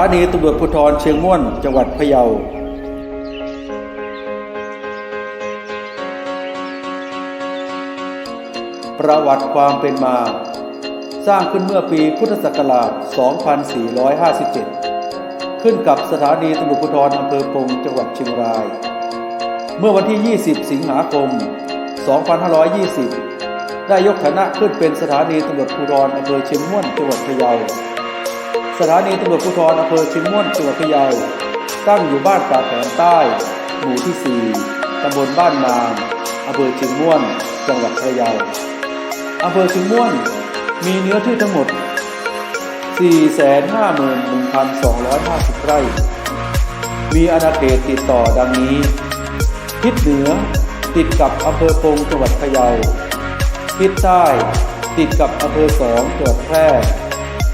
ถานีตำรวจภูธรเชียงม่วน จังหวัดพะเยาประวัติความเป็นมา สร้างขึ้นเมื่อปีพุทธศักราช 2457 ขึ้นกับสถานีตำรวจภูธรอำเภอปงจังหวัดเชียงราย เมื่อวันที่ 20 สิงหาคม 2520 ได้ยกฐานะขึ้นเป็นสถานีตำรวจภูธรอำเภอเชียงม่วนจังหวัดพะเยา สถานีตำรวจภูธรอำเภอชียงม่วนจังหวัดพะเยา ตั้งอยู่บ้านป่าแผนใต้ หมู่ที่ 4 ตำบลบ้านนางอำเภอชียงม่วน จังหวัดพะเยาอำเภอชียงม่วน มีเนื้อที่ทั้งหมด 451,250 ไร่ มีอาณาเขตติดต่อดังนี้ ทิศเหนือติดกับอำเภอปงจังหวัดพะเยา ทิศใต้ติดกับอำเภอสองจังหวัดแพร่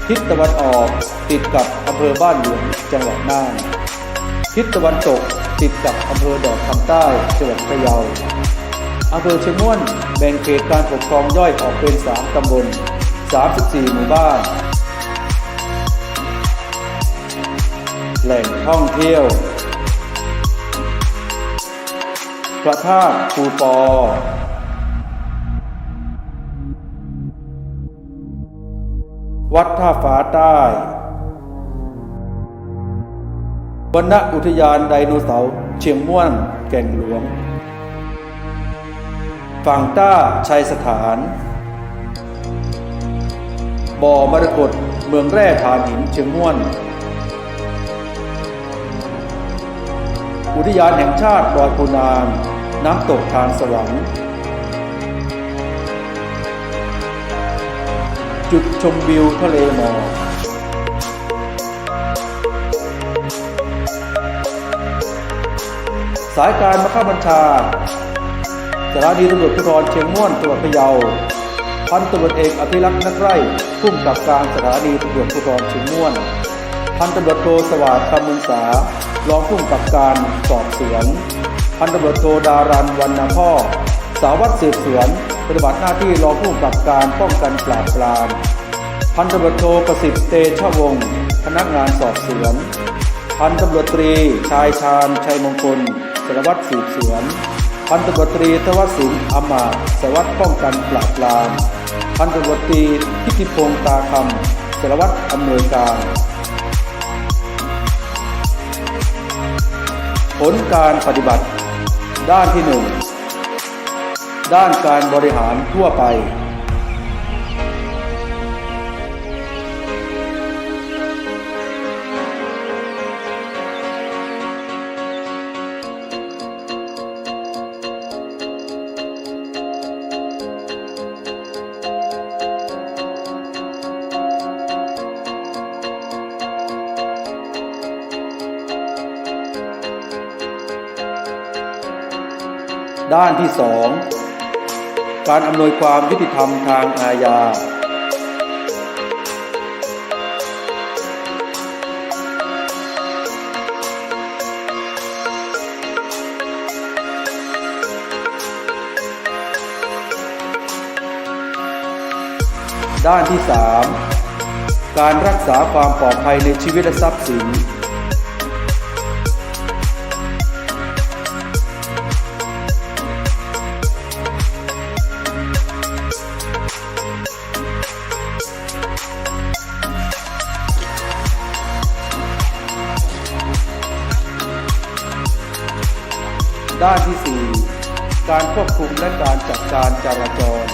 ทิศตะวันออกติดกับอำเภอบ้านหลวงจังหวัดน่านทิศตะวันตกติดกับอำเภอดอกคำใต้จังหวัดพะเยาอำเภอเชียงม่วนแบ่งเขตการปกครองย่อยออกเป็น 3 ตำบล 34 หมู่บ้าน แหล่งท่องเที่ยว พระธาตุภูปอ วัดท่าฝาใต้วรรณอุทยานไดโนเสาร์เชียงม่วนแก่งหลวง ฝั่งต้าชัยสถาน บ่อมรกตเมืองแร่ฐานหินเชียงม่วน อุทยานแห่งชาติดอยปูนางน้ำตกทานสวรรค์ จุดชมวิวทะเลหมอกสายการบังคับบัญชาสถานีตำรวจภูธรเชียงม่วนจังหวัดพะเยา พันตำรวจเอกอภิรักษ์นักไร่ผู้กำกับการสถานีตำรวจภูธรเชียงม่วน พันตำรวจโทสวัสดิ์คำมุงษารองผู้กำกับการสอบสวน พันตำรวจโทดารันวันนาพ่อารวัตรสืบสวน ปฏิบัติหน้าที่รองผู้กำกับการป้องกันปราบปราม พันตำรวจโทประสิทธิ์เตชะวงศ์พนักงานสอบสวน พันตำรวจตรี ชายชาญชัยมงคลสารวัตรสืบสวน พันตำรวจตรีทวสินอมาสารวัตรป้องกันปราบปราม พันตำรวจตรีพิธิพงษ์ตาคำสารวัตรอำนวยการผลการปฏิบัติ ด้านที่หนึ่ง ด้านการบริหารทั่วไป ด้านที่สอง การอำนวยความยุติธรรมทางอาญา ด้านที่สามการรักษาความปลอดภัยในชีวิตและทรัพย์สิน ด้านที่ 4 การควบคุมและการจัดการจราจร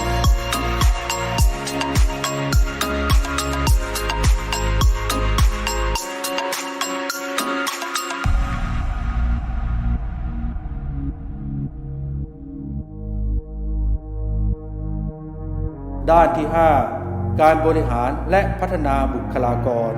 ด้านที่ 5 การบริหารและพัฒนาบุคลากร